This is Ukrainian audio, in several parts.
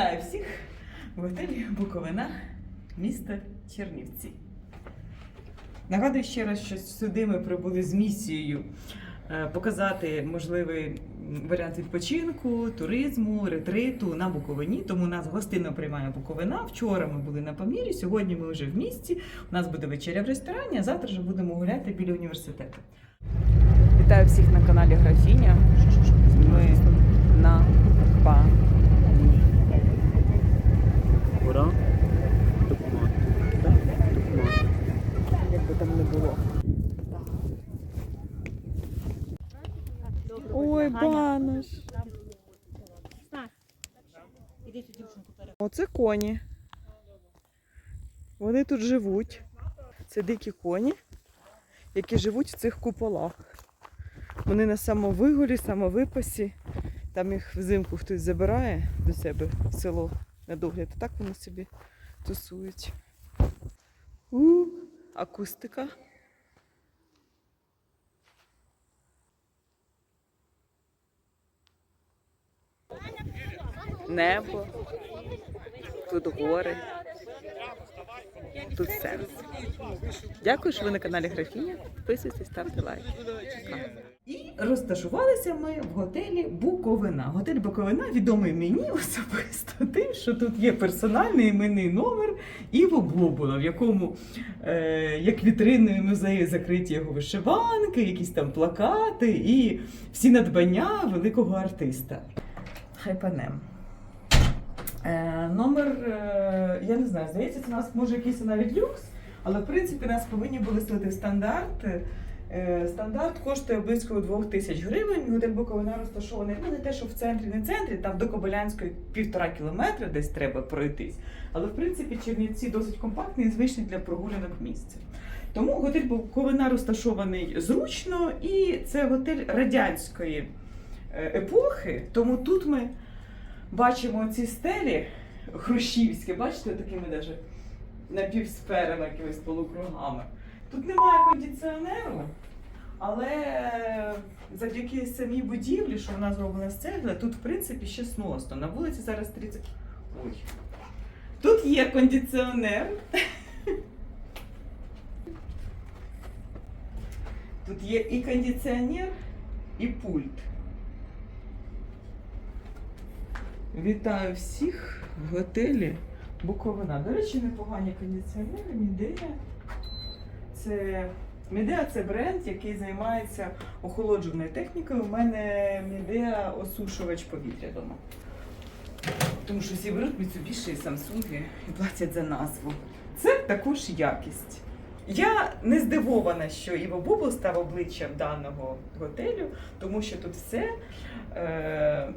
Вітаю всіх в готелі Буковина, місто Чернівці. Нагадую ще раз, що сюди ми прибули з місією е, показати можливий варіант відпочинку, туризму, ретриту на Буковині. Тому нас гостинно приймає Буковина. Вчора ми були на Памірі, сьогодні ми вже в місті. У нас буде вечеря в ресторані, а завтра вже будемо гуляти біля університету. Вітаю всіх на каналі Графіня. Ми на Памірі. Ура. Допомагати. Допомагати. Як би там не було. Ой, банош. Оце коні. Вони тут живуть. Це дикі коні, які живуть в цих куполах. Вони на самовигулі, самовипасі. Там їх взимку хтось забирає до себе в село на догляд. Так вони собі тусують. У, акустика. Небо. Тут гори. Тут сенс. Дякую, що ви на каналі Графіня. Підписуйтесь, ставте лайк. І розташувалися ми в готелі Буковина. Готель Буковина відомий мені особисто тим, що тут є персональний іменний номер Іво Бобула, в якому е, як вітриною музею закриті його вишиванки, якісь там плакати і всі надбання великого артиста. Хайпанем. Е, номер, е, я не знаю, здається, це у нас може якийсь навіть люкс, але в принципі нас повинні були селити в стандарт. Е, стандарт коштує близько 2 тисяч гривень. Готель Буковина розташований ну не те, що в центрі, не центрі, там до Кобилянської півтора кілометра десь треба пройтись. Але в принципі Чернівці досить компактний і звичний для прогулянок місце. Тому готель Буковина розташований зручно, і це готель радянської е, епохи. Тому тут ми бачимо ці стелі хрущівські, бачите, такими даже напівсферами, якимись полукругами. Тут немає кондиціонеру, але завдяки самій будівлі, що вона зроблена з цегли, тут в принципі ще сносно. На вулиці зараз 30. Ой. Тут є кондиціонер. Тут є і кондиціонер, і пульт. Вітаю всіх в готелі Буковина. До речі, непогані кондиціонери, Мідея. Це Мідея це бренд, який займається охолоджуваною технікою. У мене Мідея осушувач повітря вдома. Тому що всі беруть Mitsubishi і Samsung і платять за назву. Це також якість. Я не здивована, що Іво Бубл став обличчям даного готелю, тому що тут все е,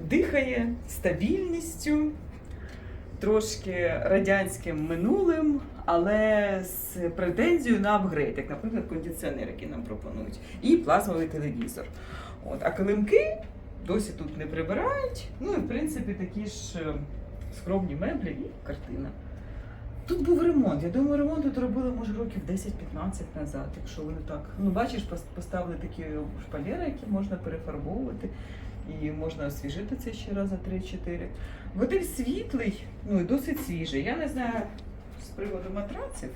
дихає стабільністю, трошки радянським минулим, але з претензією на апгрейд, як, наприклад, кондиціонер, який нам пропонують, і плазмовий телевізор. От. А килимки досі тут не прибирають. Ну і в принципі такі ж е, скромні меблі і картина. Тут був ремонт. Я думаю, ремонт тут робили може років 10-15 назад, якщо вони так. Ну, бачиш, поставили такі шпалери, які можна перефарбовувати. І можна освіжити це ще раз за 3-4. Готель світлий, ну і досить свіжий. Я не знаю з приводу матраців.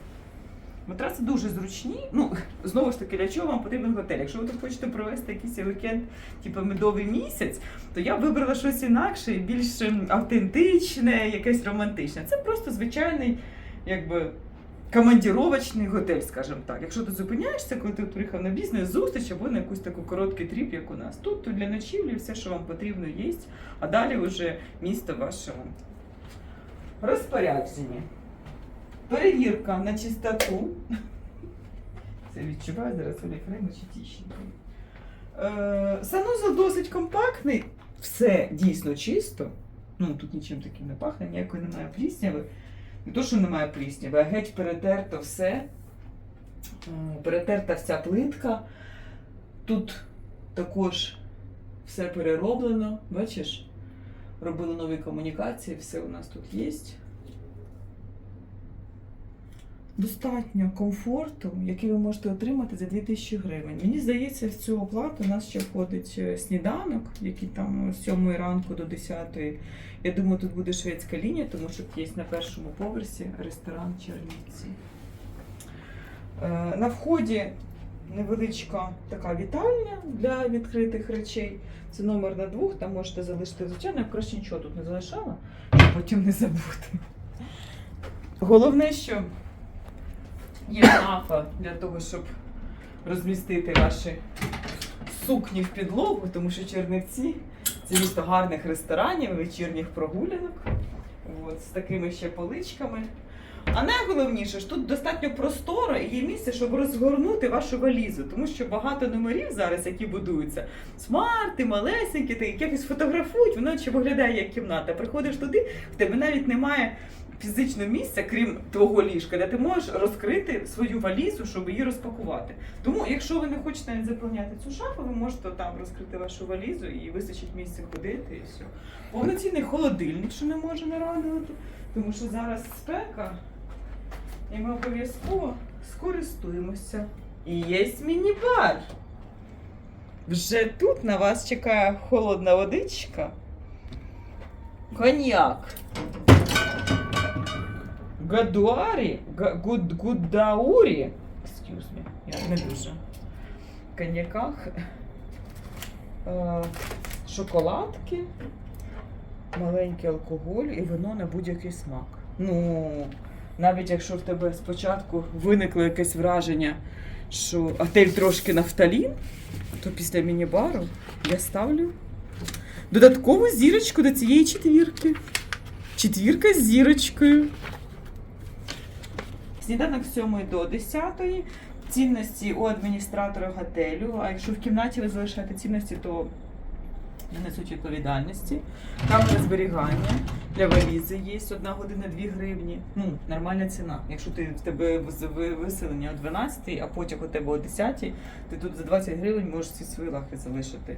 Матраци дуже зручні. Ну, знову ж таки, для чого вам потрібен готель? Якщо ви тут хочете провести якийсь вікенд, типу медовий місяць, то я б вибрала щось інакше, більш ем, автентичне, якесь романтичне. Це просто звичайний, якби. Командіровочний готель, скажімо так. Якщо ти зупиняєшся, коли ти приїхав на бізнес, зустріч або на якусь таку короткий тріп, як у нас. Тут то для ночівлі все, що вам потрібно, є, а далі вже місто вашому розпорядженні. Перевірка на чистоту. Це відчуваю зараз чи Тіщенко. Е, санузел досить компактний, все дійсно чисто. Ну, тут нічим таким не пахне, ніякої немає плісняви. Не то, що немає пліснів, а геть перетерто все. Е, Перетерта вся плитка. Тут також все перероблено. Бачиш? Робили нові комунікації, все у нас тут є. Достатньо комфорту, який ви можете отримати за 2000 гривень. Мені здається, в цю оплату у нас ще входить е, сніданок, який там з 7 ранку до 10. Я думаю, тут буде шведська лінія, тому що є на першому поверсі ресторан Чернівці. Е, На вході невеличка така вітальня для відкритих речей. Це номер на двох, там можете залишити звичайно, я краще нічого тут не залишала, щоб потім не забути. Головне, що є шафа для того, щоб розмістити ваші сукні в підлогу, тому що Чернівці це місто гарних ресторанів, вечірніх прогулянок. От, з такими ще поличками. А найголовніше ж тут достатньо просторо і є місце, щоб розгорнути вашу валізу, тому що багато номерів зараз, які будуються, смарти, малесенькі, ти якось фотографують, воно ще виглядає як кімната. Приходиш туди, в тебе навіть немає фізичного місця, крім твого ліжка, де ти можеш розкрити свою валізу, щоб її розпакувати. Тому, якщо ви не хочете навіть заповняти цю шафу, ви можете там розкрити вашу валізу і вистачить місця ходити і все. Повноцінний холодильник, що не може не радувати, тому що зараз спека, і ми обов'язково скористуємося. І є міні-бар. Вже тут на вас чекає холодна водичка. Коньяк. Гадуарі, гуд, гуддаурі. Excuse me, я не дуже. В коньяках. Е, шоколадки, маленький алкоголь і вино на будь-який смак. Ну, навіть якщо в тебе спочатку виникло якесь враження, що готель трошки нафталін, то після міні-бару я ставлю додаткову зірочку до цієї четвірки. Четвірка з зірочкою. Сніданок з 7 до 10. Цінності у адміністратора готелю. А якщо в кімнаті ви залишаєте цінності, то не несуть відповідальності. Камера зберігання для валізи є одна година 2 гривні. Ну, нормальна ціна. Якщо ти в тебе виселення о 12, а потяг у тебе о 10, ти тут за 20 гривень можеш всі свої лахи залишити.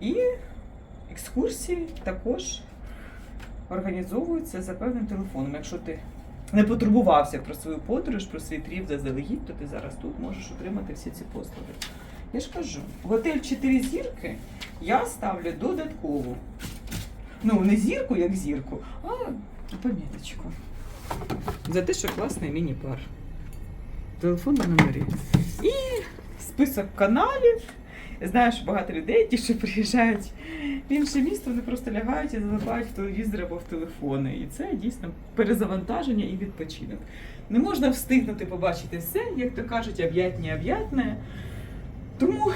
І екскурсії також організовуються за певним телефоном. Якщо ти не потурбувався про свою подорож, про свій тріп заздалегідь, то ти зараз тут можеш отримати всі ці послуги. Я ж кажу, готель 4 зірки я ставлю додаткову. Ну, не зірку, як зірку, а поміточку. За те, що класний міні-бар. Телефон на номері. І список каналів. Я знаю, що багато людей, ті, що приїжджають в інше місто, вони просто лягають і залипають в телевізор або в телефони. І це дійсно перезавантаження і відпочинок. Не можна встигнути побачити все, як то кажуть, об'ятні об'ятне. Тому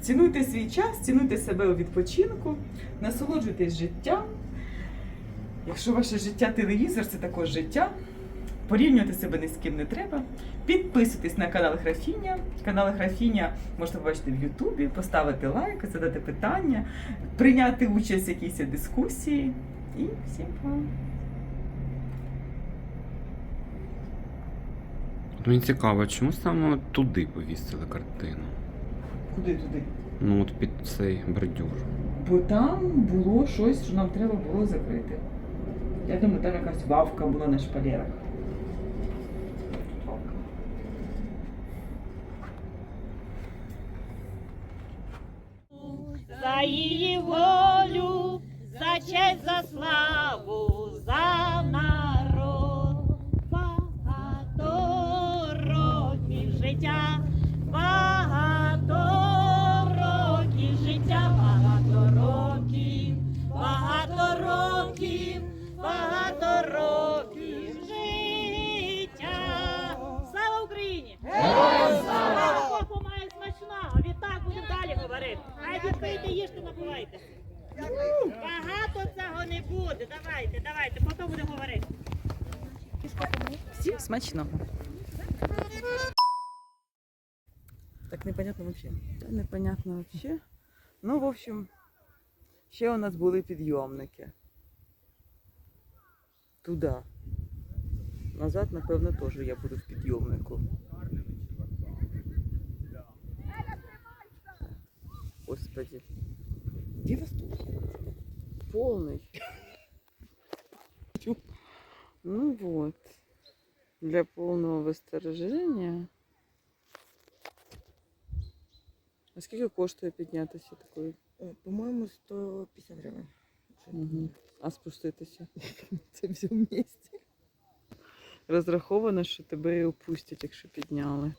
цінуйте свій час, цінуйте себе у відпочинку, насолоджуйтесь життям. Якщо ваше життя телевізор, це також життя. Порівнювати себе ні з ким не треба. Підписуйтесь на канал Графіня. Канал Графіня можна побачити в Ютубі, поставити лайк, задати питання, прийняти участь в якійсь дискусії. І всім па! Мені цікаво, чому саме туди повісили картину? Куди туди? Ну от під цей бордюр. Бо там було щось, що нам треба було закрити. Я думаю, там якась вавка була на шпалерах. За її волю, за честь, за славу, за народ. Їжте, напивайте. Багато цього не буде. Давайте, давайте, потім будемо говорити. Всім смачного. Так непонятно вообще. Да, непонятно вообще. Ну, в общем, ще у нас були підйомники. Туди. Назад, напевно, теж я буду в підйомнику. Господи. Где вас тут? Полный. Ну вот. Для повного вистереження. А скільки коштує піднятися такою? Е, По-моєму, 150 гривень. Угу. А спуститися? Це все вместе. Розраховано, що тебе і опустять, якщо підняли.